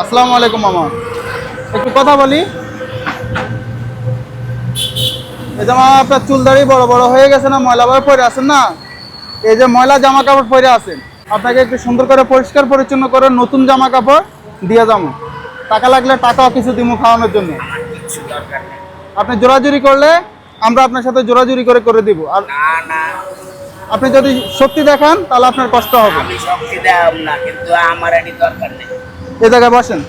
আসসালামু আলাইকুম, মামা। একটু কথা বলি। এই জামা আপনার চুল দাড়ি বড় বড় হয়ে গেছে না, ময়লা ভাবে পরে আছেন না? এই যে ময়লা জামা কাপড় পরে আছেন। আপনাকে একটু সুন্দর করে পরিষ্কার পরিচ্ছন্ন করে নতুন জামা কাপড় দিয়ে যাব। টাকা লাগলে টাকাও কিছু দিমু খাওয়ানোর জন্য। আপনি জোরাজুরি করলে আমরা আপনার সাথে জোরাজুরি করে করে দিব। আর আপনি যদি সত্যি দেখান তাহলে আপনার কষ্ট হবে। আমি শক্তি দেব না কিন্তু আমার এটি দরকার নেই। এই জায়গায় বসেন।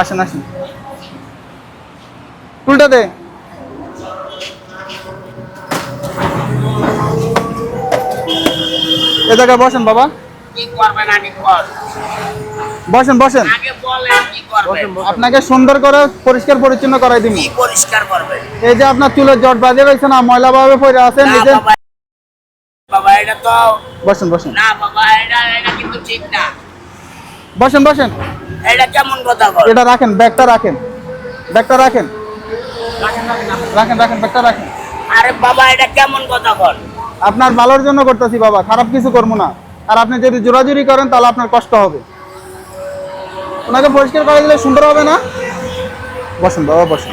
আসেন আসেন। টুলটা দে। এ জায়গায় বসেন বাবা। কি করবেন আগে কর বসেন বসেন। আগে বলেন কি করবেন। আপনাকে সুন্দর করে পরিষ্কার পরিচ্ছন্ন করাই দিব। কি পরিষ্কার করবেন? এই যে আপনার চুলের জট বাঁধিয়ে রয়েছে না ময়লা ভাবে পড়ে আছেন এই যে এটা তো বসেন বসেন। না বাবা এটা এটা কিন্তু ঠিক না। বসেন বসেন। এটা কেমন কথা বল? এটা রাখেন ব্যাগটা রাখেন। ব্যাগটা রাখেন। রাখেন রাখেন ব্যাগটা রাখেন। আরে বাবা এটা কেমন কথা বল? আপনার ভালোর জন্য করতেছি বাবা খারাপ কিছু করব না। আর আপনি যদি জোরাজুরি করেন তাহলে আপনার কষ্ট হবে। ওনাকে পরিষ্কার করে দিলে সুন্দর হবে না? বসেন বাবা বসেন।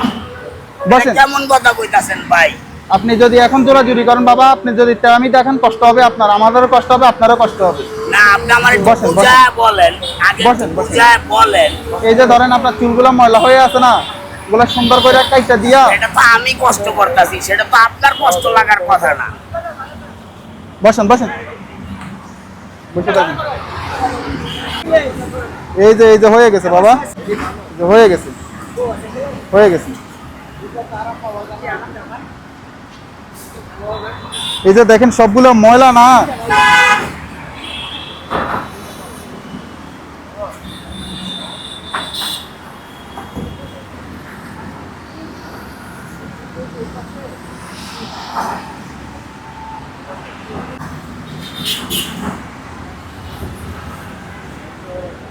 বসেন। কেমন কথা কইতাছেন ভাই? আপনি যদি এখন জোরাজুরি করেন বাবা আপনি যদি তেরামি দেখেন কষ্ট হবে আপনার। আমাদেরও কষ্ট হবে আপনারও কষ্ট হবে। একটু এই যে ধরেন আপনার চুলগুলো ময়লা হয়ে আছে না ওগুলো সুন্দর করে কাইটা দিয়া। এটা তো আমি কষ্ট করতেছি সেটা তো আপনার কষ্ট লাগার কথা না। বসেন বসেন। বসে থাকুন। এই যে এই যে হয়ে গেছে বাবা। হয়ে গেছে। হয়ে গেছে। এই যে দেখেন সবগুলো ময়লা না? দেখি ভাই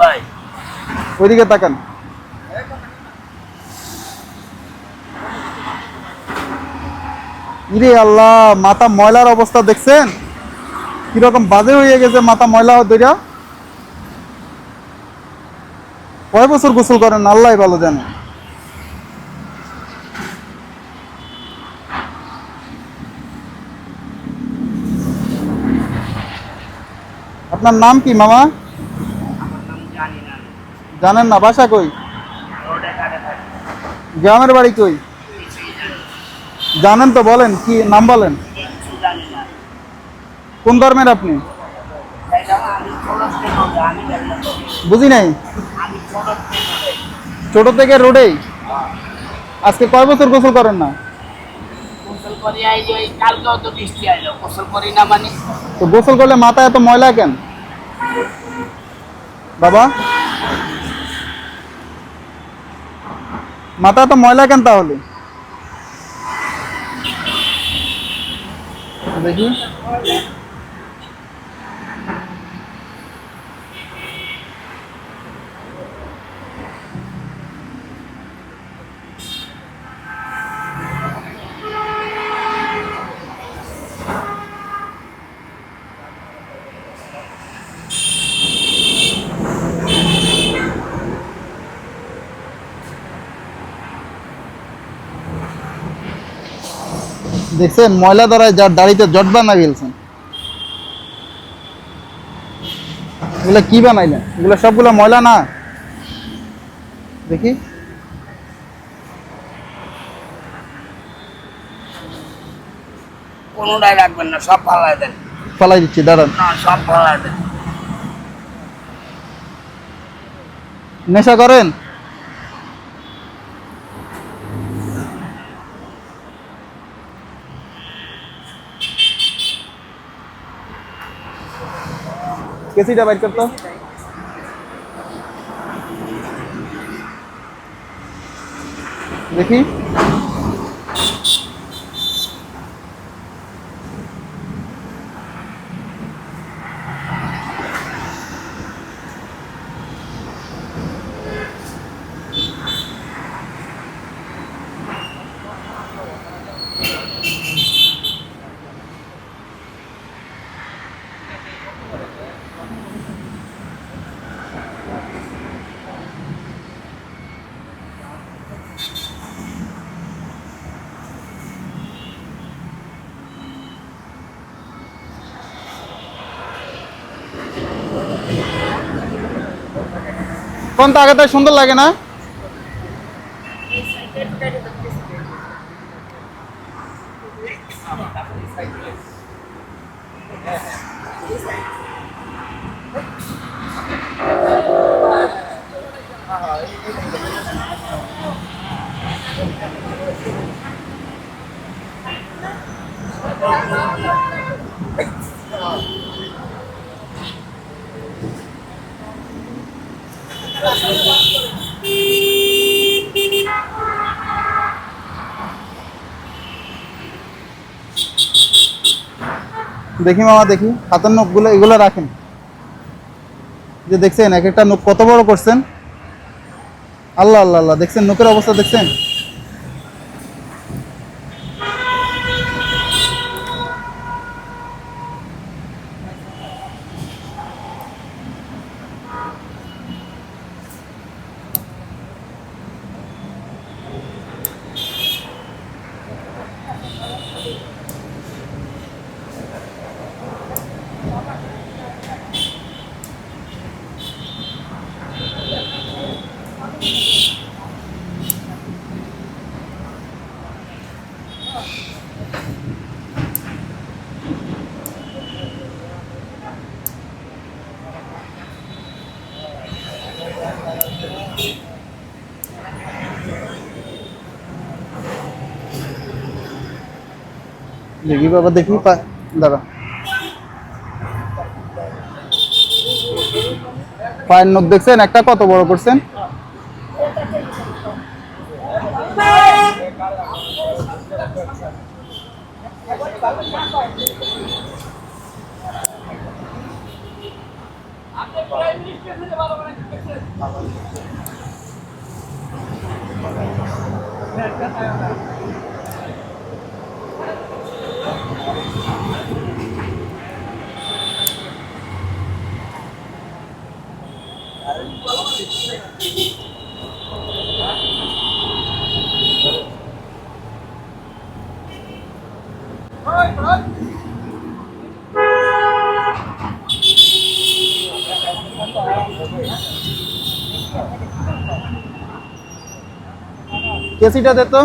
ভাই ওইদিকে তাকান। ইরে আল্লাহ মাথা ময়লার অবস্থা দেখছেন? কীরকম বাজে হয়ে গেছে মাথা ময়লা দইরা কয় বছর গোসল করেন? আল্লাহ ভালো জানে। আপনার নাম কি মামা? জানেন না বাসা কই? গ্রামের বাড়ি কই। জানেন তো বলেন কি নাম বলেন? কোন ধর্মের আপনি। বুঝি নাই? ছোট থেকে রোডে। রোডেই আজকে কয় বছর গোসল করেন না? গোসল মানে? তো গোসল করলে মাথা এত ময়লা কেন? বাবা? মাথা তো ময়লা কেন তাহলে? দেখি। দেখছেন? ময়লা দ্বারায় যার দাড়িতে জট বানা গেলছেন এগুলো কি বানাইলেন? এগুলো সবগুলো ময়লা না? দেখি। কোনোটাই রাখবেন না সব ফালাই দেন। ফালাই দিচ্ছি দাঁড়ান। না সব ফালাই দেন। নেশা করেন? কেসিটা বাইর করতো দেখি কোনটা আগে তাই সুন্দর লাগে না? দেখি মামা, দেখি। হাতের নখগুলো, এগুলো রাখেন। যে দেখছেন, এক একটা নখ কত বড় করছেন? আল্লাহ আল্লাহ আল্লাহ, দেখছেন? নখের অবস্থা দেখছেন? দেখি বাবা দেখি পা- দাঁড়া পায়ের নখ দেখছেন? একটা কত বড় করছেন? কেসিটা দে তো।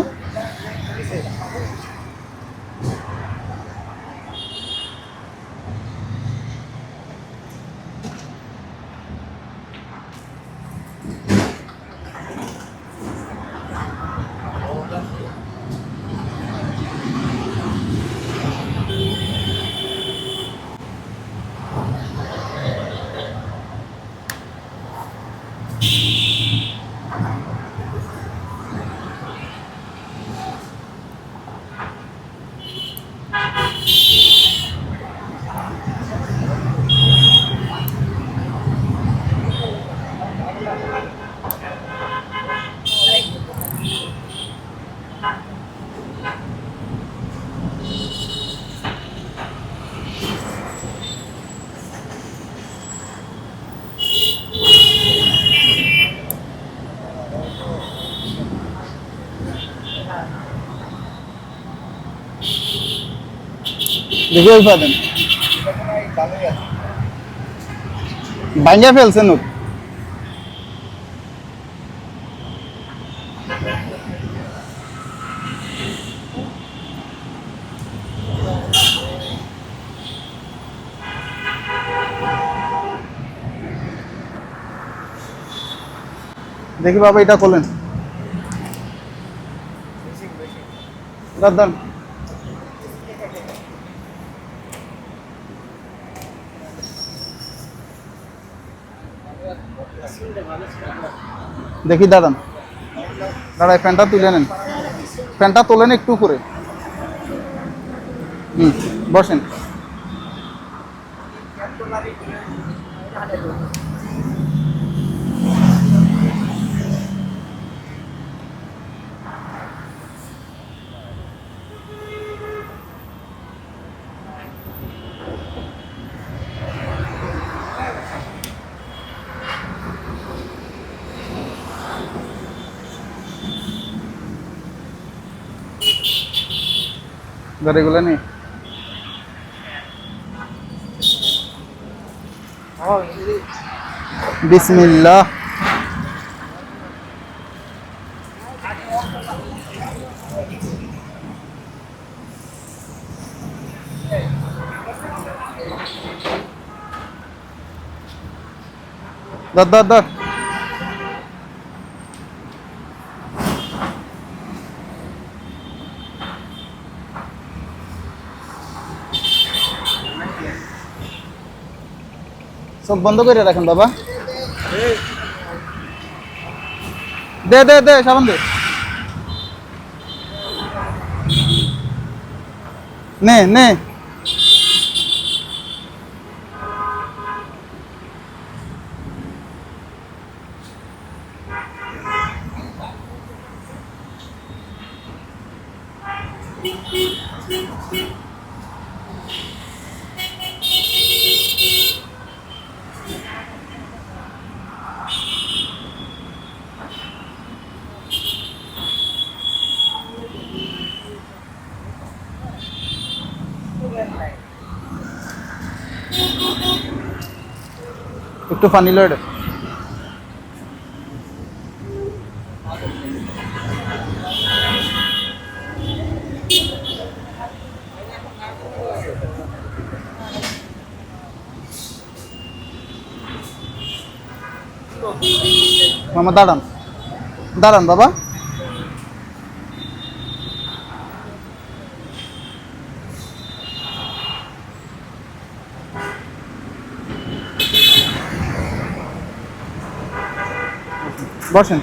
দেখি ওই পাবেন ভাঙ্গা ফেলছেন দেখি বাবা এটা খোলেন। দাদা দেখি দাদান দাঁড়াই প্যান্টটা তুলে নেন। প্যান্টটা তোলেন একটু করে হুম বসেন। গাড়িগুলো নেই বিসমিল্লাহ। ধর ধর ধর। সব বন্ধ করে রাখেন বাবা। দে দে দে সাবান দে। নে নে। একটু ফানি লড় মামা দাঁড়ান। দাঁড়ান বাবা। বসেন।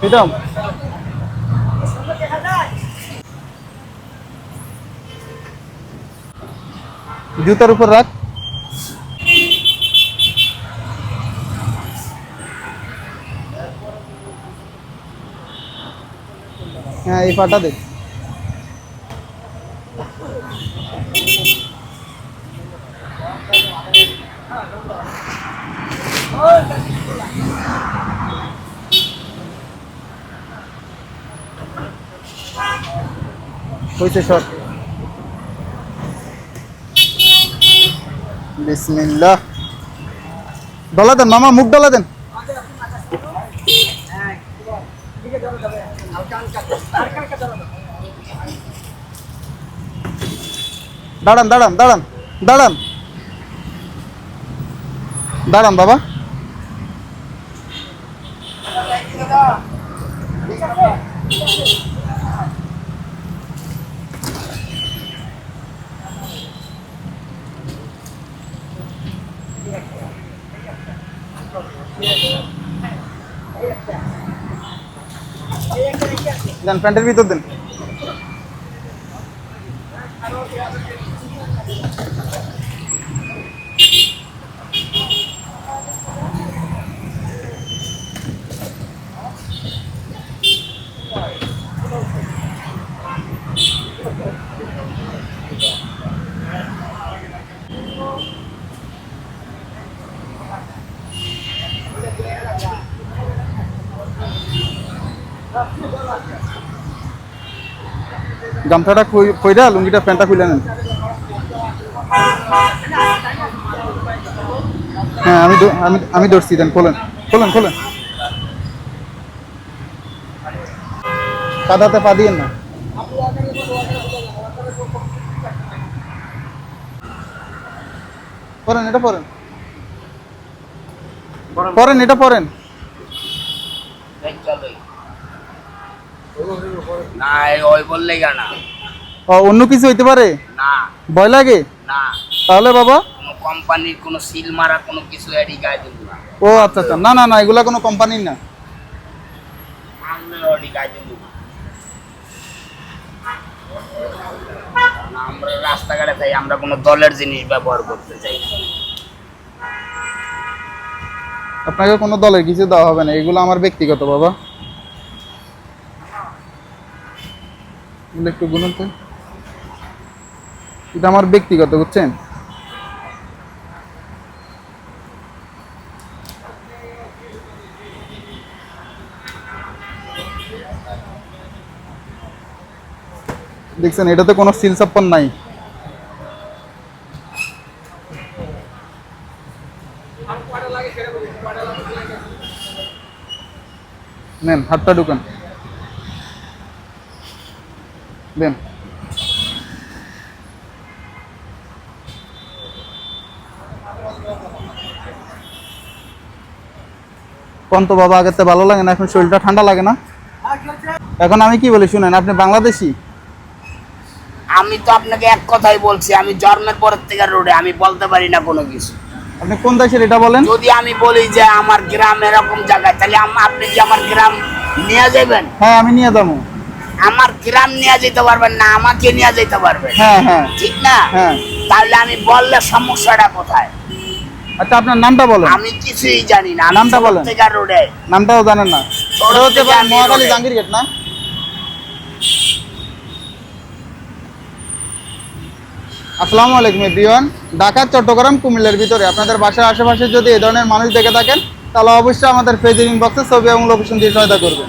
ম্যাডাম জুতার উপর রাখ। এই পাটা দে। হয়েছে বিসমিল্লাহ। ডলা দেন মামা মুখ ডলা দেন। দাঁড়ান দাঁড়ান দাঁড়ান দাঁড়ান। দাঁড়ান বাবা। দেন প্যান্টের ভিতর দেন। গামছাটা কই- কইরা লুঙ্গিটা প্যান্টটা খুলে নেন। হ্যাঁ আমি আমি আমি ধরছি দেন খোলেন খোলেন খোলেন। কাদাতে পা দিয়েন না। পরেন এটা পরেন। পরেন। এটা পরেন। না ওই বললে না। অন্য কিছু হইতে পারে? না। ভয় লাগে? না। তাহলে বাবা? কোনো কোম্পানির কোনো সিল মারা কোনো কিছু এডি গায়ে দিব না। ও আচ্ছা আচ্ছা। না না না এগুলা কোনো কোম্পানির না। আমরা রাস্তাঘাটে যাই আমরা কোনো দলের জিনিস ব্যবহার করতে চাই না। আপনাকে কোনো দলের কিছু দেওয়া হবে না। এগুলো আমার ব্যক্তিগত বাবা। একটু গুনুন তো। এটা আমার ব্যক্তিগত, বুঝছেন? দেখছেন, এটাতে কোনো সিল ছাপ্পান নাই। নেন, হাতটা ঢুকান। দেন। কোন তো বাবা আগেতে ভালো লাগে না এখন শরীরটা ঠান্ডা লাগে না। এখন আমি কি বলি শুনেন আপনি বাংলাদেশি? আমি তো আপনাকে এক কথাই বলছি আমি জন্মের পরের থেকে রোডে আমি বলতে পারি না কোনো কিছু। আপনি কোন দেশের এটা বলেন। যদি আমি বলি যে আমার গ্রাম এরকম জায়গায় তাহলে আপনি কি আমার গ্রাম নিয়ে যাবেন? হ্যাঁ আমি নিয়ে যাব। আমার গ্রাম নিয়ে যেতে পারবেন না আমাকে নিয়ে যেতে পারবেন। হ্যাঁ হ্যাঁ। ঠিক না? হ্যাঁ। তাহলে আমি বললে সমস্যাটা কোথায়? আচ্ছা আপনার নামটা বলেন। আমি কিছুই জানি না নামটা বলেন। রোডে। নামটাও জানেন না। হচ্ছে মহাকালী। জাহাঙ্গীর গেট না? আসসালামু আলাইকুম এভরিওয়ান। ঢাকা চট্টগ্রাম কুমিল্লার ভিতরে। আপনাদের বাসার আশেপাশে যদি এই ধরনের মানুষ দেখে থাকেন তাহলে অবশ্যই আমাদের ফেসবুক ইনবক্সে ছবি এবং লোকেশন দিয়ে সহায়তা করবেন।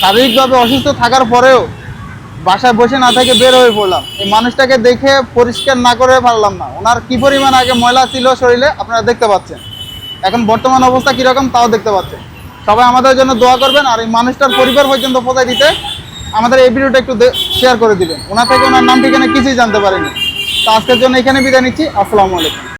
শারীরিকভাবে অসুস্থ থাকার পরেও বাসায় বসে না থেকে বের হয়ে পড়লাম। এই মানুষটাকে দেখে পরিষ্কার না করে পারলাম না। ওনার কি পরিমাণ আগে ময়লা ছিল শরীরে, আপনারা দেখতে পাচ্ছেন। এখন বর্তমান অবস্থা কীরকম তাও দেখতে পাচ্ছেন। সবাই আমাদের জন্য দোয়া করবেন আর এই মানুষটার পরিবার পর্যন্ত পৌঁছায় দিতে আমাদের এই ভিডিওটা একটু শেয়ার করে দিবেন। ওনার থেকে ওনার নাম ঠিকানা কিছুই জানতে পারেনি। তো আজকের জন্য এখানে বিদায় নিচ্ছি। আসসালামু আলাইকুম।